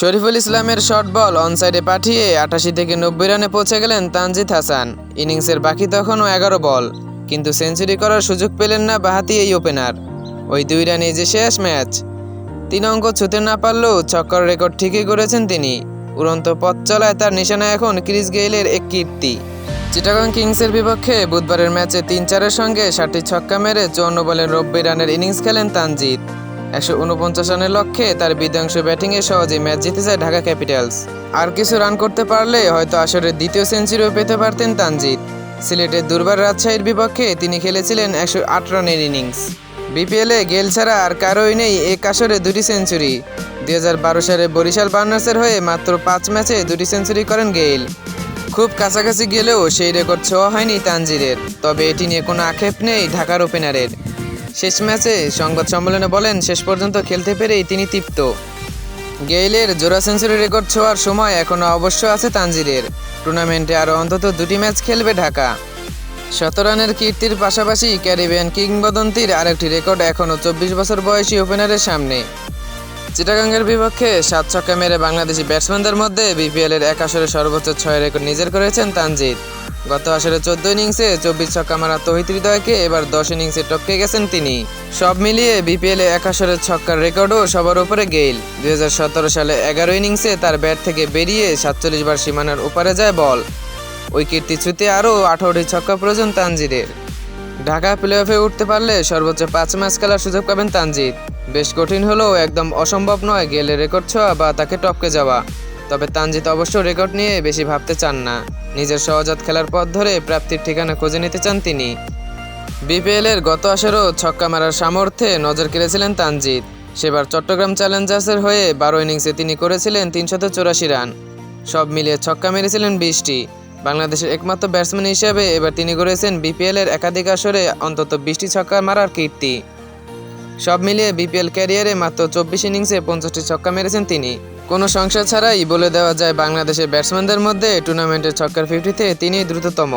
শরীফুল ইসলামের short ball অনসাইডে পাঠিয়ে আটাশি থেকে নব্বই রানে পৌঁছে গেলেন তানজিদ হাসান। ইনিংসের বাকি তখনও এগারো বল, কিন্তু সেঞ্চুরি করার সুযোগ পেলেন না বাহাতি এই ওপেনার ওই দুই রানে যে শেষ ম্যাচ। তিন অঙ্ক ছুতে না পারলেও ছক্কর রেকর্ড ঠিকই করেছেন তিনি। উড়ন্ত পথ চলায় তার নিশানা এখন ক্রিস গেইলের এক কীর্তি। চিটাগং কিংসের বিপক্ষে বুধবারের ম্যাচে তিন চারের সঙ্গে ষাটটি ছক্কা মেরে চুয়ান্ন বলে নব্বই রানের ইনিংস খেলেন তানজিদ। একশো উনপঞ্চাশ রানের লক্ষ্যে তার বিধ্বংস ব্যাটিংয়ে সহজে ম্যাচ জিতে যায় ঢাকা ক্যাপিটালস। আর কিছু রান করতে পারলে হয়তো আসরের দ্বিতীয় সেঞ্চুরিও পেতে পারতেন তানজিদ। সিলেটের দুর্বার রাজশাহীর বিপক্ষে তিনি খেলেছিলেন একশো আট রানের ইনিংস। বিপিএলে গেল ছাড়া আর কারোই নেই এক আসরে দুটি সেঞ্চুরি। দুই হাজার বারো সালে বরিশাল বার্নার্সের হয়ে মাত্র পাঁচ ম্যাচে দুটি সেঞ্চুরি করেন গেইল। খুব কাছাকাছি গেলেও সেই রেকর্ড ছোঁয়া হয়নি তানজিরের তবে এটি নিয়ে কোনো আক্ষেপ নেই ঢাকার ওপেনারের। শেষ ম্যাচে সংবাদ সম্মেলনে বলেন, শেষ পর্যন্ত খেলতে পেরেই তিনি তৃপ্ত। গেইলের জোড়া সেঞ্চুরি রেকর্ড ছোঁয়ার সময় এখনও অবশ্য আছে তানজিরের। টুর্নামেন্টে আরও অন্তত দুটি ম্যাচ খেলবে ঢাকা। শত রানের কীর্তির পাশাপাশি ক্যারিবিয়ান কিংবদন্তির আরেকটি রেকর্ড এখনও চব্বিশ বছর বয়সী ওপেনারের সামনে। চিটাগাংয়ের বিপক্ষে সাত ছক্কা মেরে বাংলাদেশি ব্যাটসম্যানদের মধ্যে বিপিএলের এক আসরে সর্বোচ্চ ছয় রেকর্ড নিজের করেছেন তানজিদ গত আসরে চোদ্দ ইনিংসে চব্বিশ ছক্কা মারা তহিত হৃদয়কে এবার দশ ইনিংসে টপকে গেছেন তিনি। সব মিলিয়ে বিপিএলে এক আসরের ছক্কার রেকর্ডও সবার উপরে গেইল। দুই হাজার সতেরো সালে এগারো ইনিংসে তার ব্যাট থেকে বেরিয়ে সাতচল্লিশ বার সীমানার উপরে যায় বল। ওই কীর্তি ছুতে আরও আঠারোটি ছক্কা প্রয়োজন তানজিদের। ঢাকা প্লে অফে উঠতে পারলে সর্বোচ্চ পাঁচ ম্যাচ খেলার সুযোগ পাবেন তানজিদ। বেশ কঠিন হলেও একদম অসম্ভব নয় গেলে রেকর্ড ছোঁয়া বা তাকে টপকে যাওয়া। তবে তানজিদ অবশ্য রেকর্ড নিয়ে বেশি ভাবতে চান না। নিজের সহজাত খেলার পথ ধরে প্রাপ্তির ঠিকানা খুঁজে নিতে চান তিনি। বিপিএলের গত আসরেও ছক্কা মারার সামর্থ্যে নজর কেড়েছিলেন তানজিদ সেবার চট্টগ্রাম চ্যালেঞ্জার্সের হয়ে বারো ইনিংসে তিনি করেছিলেন তিনশত চুরাশি রান। সব মিলিয়ে ছক্কা মেরেছিলেন বিশটি। বাংলাদেশের একমাত্র ব্যাটসম্যান হিসেবে এবার তিনি করেছেন বিপিএলের একাধিক আসরে অন্তত বিশটি ছক্কা মারার কীর্তি। সব মিলিয়ে বিপিএল ক্যারিয়ারে মাত্র চব্বিশ ইনিংসে পঞ্চাশটি ছক্কা মেরেছেন তিনি। কোনো সংসার ছাড়াই বলে দেওয়া যায় বাংলাদেশের ব্যাটসম্যানদের মধ্যে টুর্নামেন্টের ছক্কার ফিফটিতে তিনি দ্রুততম।